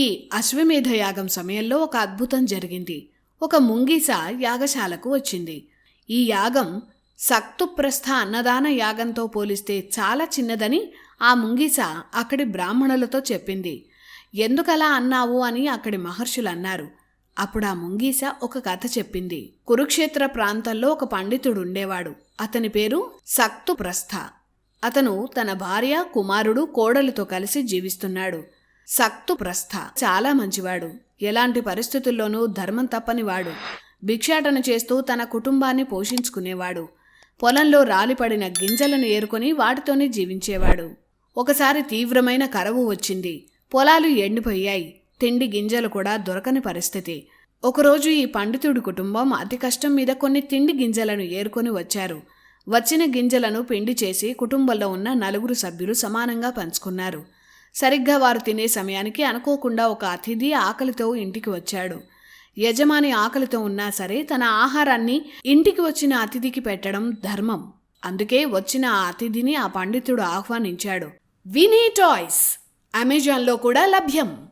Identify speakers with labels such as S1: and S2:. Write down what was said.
S1: ఈ అశ్వమేధ యాగం సమయంలో ఒక అద్భుతం జరిగింది. ఒక ముంగీస యాగశాలకు వచ్చింది. ఈ యాగం సక్తుప్రస్థ అన్నదాన యాగంతో పోలిస్తే చాలా చిన్నదని ఆ ముంగీస అక్కడి బ్రాహ్మణులతో చెప్పింది. ఎందుకలా అన్నావు? అని అక్కడి మహర్షులు అన్నారు. అప్పుడు ఆ ముంగీస ఒక కథ చెప్పింది. కురుక్షేత్ర ప్రాంతంలో ఒక పండితుడు ఉండేవాడు. అతని పేరు సక్తుప్రస్థ. అతను తన భార్య కుమారుడు కోడలితో కలిసి జీవిస్తున్నాడు. సక్తు ప్రస్థ. చాలా మంచివాడు. ఎలాంటి పరిస్థితుల్లోనూ ధర్మం తప్పనివాడు భిక్షాటన చేస్తూ తన కుటుంబాన్ని పోషించుకునేవాడు. పొలంలో రాలిపడిన గింజలను ఏరుకొని వాటితోనే జీవించేవాడు. ఒకసారి తీవ్రమైన కరవు వచ్చింది. పొలాలు ఎండిపోయాయి. తిండి గింజలు కూడా దొరకని పరిస్థితి. ఒకరోజు ఈ పండితుడి కుటుంబం అతి కష్టం మీద కొన్ని తిండి గింజలను ఏరుకొని వచ్చారు. వచ్చిన గింజలను పిండి చేసి కుటుంబంలో ఉన్న నలుగురు సభ్యులు సమానంగా పంచుకున్నారు. సరిగ్గా వారు తినే సమయానికి అనుకోకుండా ఒక అతిథి ఆకలితో ఇంటికి వచ్చాడు. యజమాని ఆకలితో ఉన్నా సరే తన ఆహారాన్ని ఇంటికి వచ్చిన అతిథికి పెట్టడం ధర్మం. అందుకే వచ్చిన ఆ అతిథిని ఆ పండితుడు ఆహ్వానించాడు. వినీ టాయ్స్! అమెజాన్లో కూడా లభ్యం.